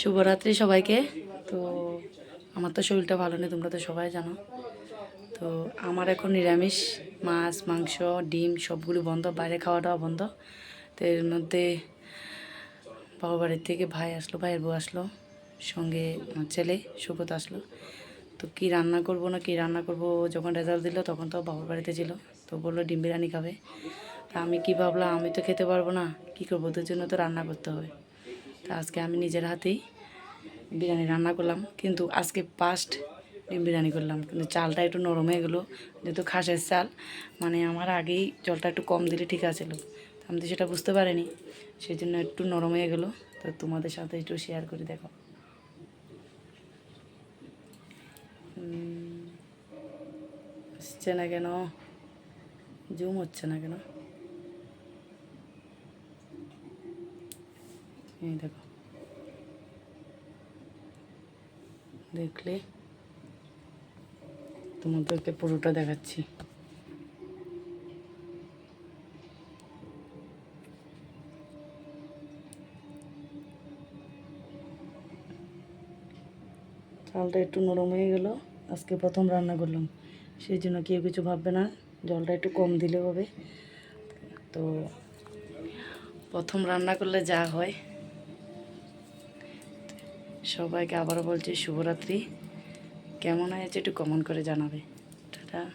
শুভরাত্রি সবাইকে। তো আমার তো শরীরটা ভালো নেই, তোমরা তো সবাই জানো। তো আমার এখন নিরামিষ, মাছ, মাংস, ডিম সবগুলো বন্ধ, বাইরে খাওয়া দাওয়া বন্ধ। তো এর মধ্যে বাবা বাড়ির থেকে ভাই আসলো, ভাইয়ের বউ আসলো, সঙ্গে আমার ছেলে সুব্রত আসলো। তো কি রান্না করব না কি রান্না করব যখন রেজাল্ট দিল তখন তো বাবার বাড়িতে ছিল, তো বলল ডিম বিরিয়ানি খাবে। তা আমি কি ভাবলাম, আমি তো খেতে পারব না, কি করব, ওদের জন্য তো রান্না করতে হবে। তা আজকে আমি নিজের হাতেই বিরিয়ানি রান্না করলাম, কিন্তু আজকে ফার্স্ট ডিম বিরিয়ানি করলাম। কিন্তু চালটা একটু নরম হয়ে গেলো, যেহেতু খাসের চাল মানে আমার আগেই জলটা একটু কম দিলে ঠিক আছে আমি তো সেটা বুঝতে পারিনি সেই জন্য একটু নরম হয়ে গেলো। তো তোমাদের সাথে একটু শেয়ার করে, দেখো। আসছে না কেন? জুম হচ্ছে না কেন? এই দেখো। দেখলে তোমাদেরকে পুরোটা দেখাচ্ছি। চালটা একটু নরম হয়ে গেল, আজকে প্রথম রান্না করলাম। সেই জন্য কেউ কিছু ভাববে না, জলটা একটু কম দিলে হবে। তো প্রথম রান্না করলে যা হয়। সবাইকে আবারও বলছি শুভরাত্রি। কেমন হয়েছে একটু কমন করে জানাবে। টাটা।